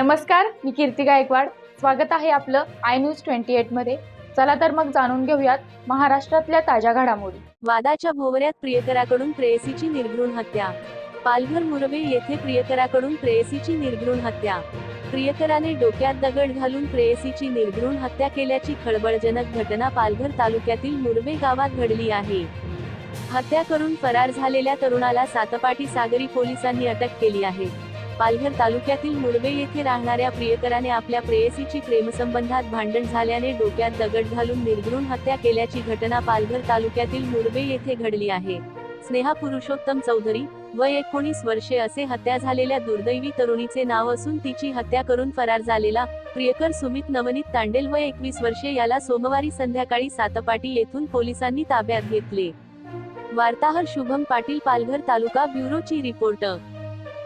नमस्कार मी कीर्ती गायकवाड. स्वागत आहे आपलं आय न्यूज ट्वेंटी एटमध्ये. चला तर मग जाणून घेऊयात महाराष्ट्रातल्या ताज्या घडामोडी. वादाच्या भोवऱ्यात प्रियकराकडून प्रेयसीची निर्घृण हत्या. पालघर मुरबे येथे प्रियकराकडून प्रेयसीची निर्घृण हत्या. प्रियकराने डोक्यात दगड घालून प्रेयसीची निर्घृण हत्या केल्याची खळबळजनक घटना पालघर तालुक्यातील मुरबे गावात घडली आहे. हत्या करून फरार झालेल्या तरुणाला सातपाटी सागरी पोलिसांनी अटक केली आहे. पालघर तालुक्यातील मुरबे येथे राहणाऱ्या प्रियकराने आपल्या प्रेयसीची प्रेमसंबंधात भांडण झाल्याने डोक्यात दगड घालून निर्घृण हत्या केल्याची घटना पालघर तालुक्यातील मुरबे येथे घडली आहे. स्नेहा पुरुषोत्तम चौधरी वय एकोणीस वर्षे असे हत्या झालेल्या दुर्दैवी तरुणीचे नाव असून तिची हत्या करून फरार झालेला प्रियकर सुमित नवनीत तांडेल वय एकवीस वर्षे याला सोमवारी संध्याकाळी सातपाटी येथून पोलिसांनी ताब्यात घेतले. वार्ताहर शुभम पाटील पालघर तालुका ब्युरोची रिपोर्टर